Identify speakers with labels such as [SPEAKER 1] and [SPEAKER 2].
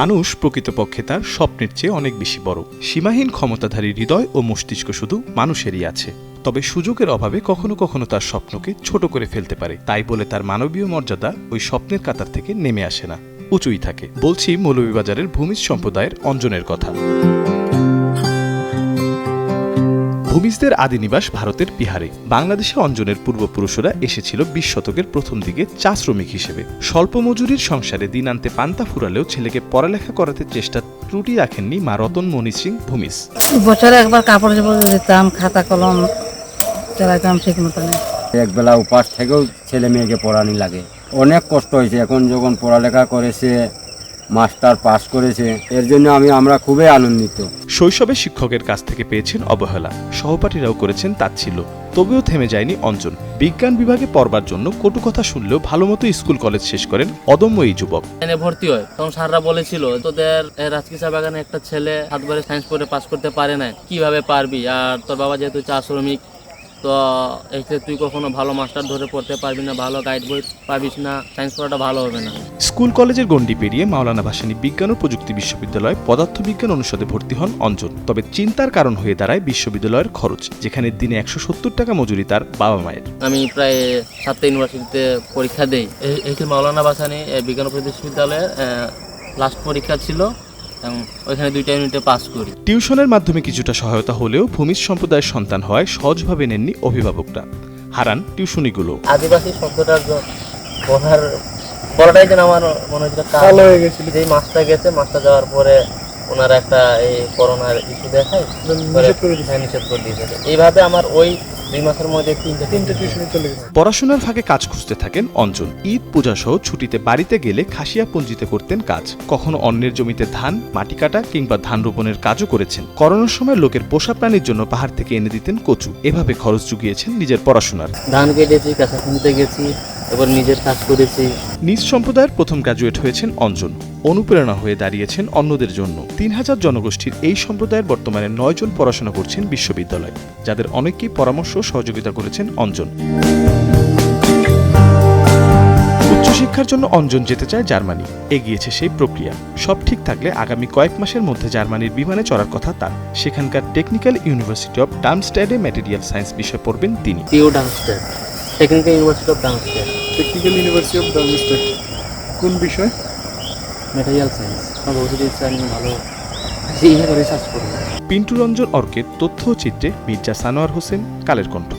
[SPEAKER 1] মানুষ প্রকৃতপক্ষে তার স্বপ্নের চেয়ে অনেক বেশি বড় সীমাহীন ক্ষমতাধারী হৃদয় ও মস্তিষ্ক শুধু মানুষেরই আছে তবে সুযোগের অভাবে কখনো কখনো তার স্বপ্নকে ছোট করে ফেলতে পারে তাই বলে তার মানবীয় মর্যাদা ওই স্বপ্নের কাতার থেকে নেমে আসে না উঁচুই থাকে বলছি মৌলভীবাজারের ভূমি সম্প্রদায়ের অঞ্জনের কথা ভূমিজদের আদিনিবাস ভারতের বিহারে বাংলাদেশে অঞ্জনের পূর্বপুরুষরা এসেছিল বিশ শতকের প্রথম দিকে চা শ্রমিক হিসেবে স্বল্প মজুরির সংসারে দিন আনতে পান্তা ফুরালেও ছেলেকে পড়ালেখা করাতে চেষ্টা ত্রুটি রাখেননি মা রতন মণি সিং ভূমিজ
[SPEAKER 2] বছরে একবার কাপড় চোপড় দিতাম খাতা কলম চালাতাম ঠিক মতন
[SPEAKER 3] একবেলা উপাস থেকেও ছেলে মেয়েকে পড়ানি লাগে অনেক কষ্ট হয়েছে এখন যখন পড়ালেখা করেছে মাস্টার পাস করেছে এর জন্য আমি আমরা খুবই আনন্দিত
[SPEAKER 1] শৈশবে শিক্ষকের কাছ থেকে পেয়েছেন অবহেলা সহপাঠীরাও করেছেন ছিল তবেও থেমে যায়নি অঞ্জন বিজ্ঞান বিভাগে পড়বার জন্য কটু কথা শুনলেও ভালো মতো স্কুল কলেজ শেষ করেন অদম্য এই যুবক
[SPEAKER 4] এনে ভর্তি হয় তখন সাররা বলেছিল তোদের রাজকি চা বাগানে একটা ছেলে সাতবারে সায়েন্স পড়ে পাস করতে পারে না কিভাবে পারবি আর তোর বাবা যেহেতু চা শ্রমিক তো এসে তুই কখনো ভালো মাস্টার ধরে পড়তে পারবি না ভালো গাইড বই পাবিস না সায়েন্স পড়াটা ভালো হবে না
[SPEAKER 1] স্কুল কলেজের গণ্ডি পেরিয়ে মাওলানা ভাসানী বিজ্ঞান ও প্রযুক্তি বিশ্ববিদ্যালয় পদার্থবিজ্ঞান অনুষদে ভর্তি হন অঞ্জন তবে চিন্তার কারণ হয়ে দাঁড়ায় বিশ্ববিদ্যালয়ের খরচ যেখানে দিনে একশো সত্তর টাকা মজুরি তার বাবা মায়ের
[SPEAKER 4] আমি প্রায় সাতটা ইউনিভার্সিটিতে পরীক্ষা দেই এই মাওলানা ভাসানী বিজ্ঞান ও প্রযুক্তি বিশ্ববিদ্যালয়ের লাস্ট পরীক্ষা ছিল এবং ওইখানে দুইটা ইউনিটে পাস করি
[SPEAKER 1] টিউশনের মাধ্যমে কিছুটা সহায়তা হলেও ভূমি সম্প্রদায়ের সন্তান হয় সহজভাবে নেননি অভিভাবকরা হারান টিউশনিগুলো
[SPEAKER 5] আদিবাসী শব্দটার বলার বলাটাই যেন আমার মনে হচ্ছে
[SPEAKER 6] কালো হয়ে গেছিল
[SPEAKER 5] যেই মাছটা গেছে মাছটা যাওয়ার পরে ওনার একটা এই করোনার ইস্যু দেখায় হ্যাঁ, নিষেধ করে দিয়েছে এইভাবে আমার ওই
[SPEAKER 1] পড়াশোনার ফাঁকে কাজ খুঁজতে থাকেন অঞ্জন ঈদ পূজা সহ ছুটিতে বাড়িতে গেলে খাসিয়া পঞ্জিতে করতেন কাজ কখনো অন্যের জমিতে ধান মাটি কাটা কিংবা ধান রোপণের কাজও করেছেন করোনার সময় লোকের পোষা প্রাণীর জন্য পাহাড় থেকে এনে দিতেন কচু এভাবে খরচ চুগিয়েছেন নিজের পড়াশোনার
[SPEAKER 7] ধান কেটেছি কাঁচা কিনতে গেছি এবার নিজের কাজ করেছি
[SPEAKER 1] নিজ সম্প্রদায়ের প্রথম গ্রাজুয়েট হয়েছেন অঞ্জন অনুপ্রেরণা হয়ে দাঁড়িয়েছেন অন্যদের জন্য তিন হাজার জনগোষ্ঠীর এই সম্প্রদায়ের বর্তমানে নয়জন পড়াশোনা করছেন বিশ্ববিদ্যালয়ে যাদের অনেকেই পরামর্শ সহযোগিতা করেছেন অঞ্জন উচ্চশিক্ষার জন্য অঞ্জন যেতে চায় জার্মানি এগিয়েছে সেই প্রক্রিয়া সব ঠিক থাকলে আগামী কয়েক মাসের মধ্যে জার্মানির বিমানে চড়ার কথা তার সেখানকার টেকনিক্যাল ইউনিভার্সিটি অফ ডামস্ট্যাডে ম্যাটেরিয়াল সায়েন্স বিষয়ে পড়বেন তিনি
[SPEAKER 8] technical university of Darmstadt
[SPEAKER 9] technical university of Darmstadt কোন বিষয়
[SPEAKER 8] মেটেরিয়াল সায়েন্স আমার ভবিষ্যতে ইচ্ছা আমি ভালো এইভাবে রিসার্চ করবো
[SPEAKER 1] পিন্টু রঞ্জন অর্কের তথ্যচিত্রে মির্জা সানোয়ার হোসেন কালের কণ্ঠ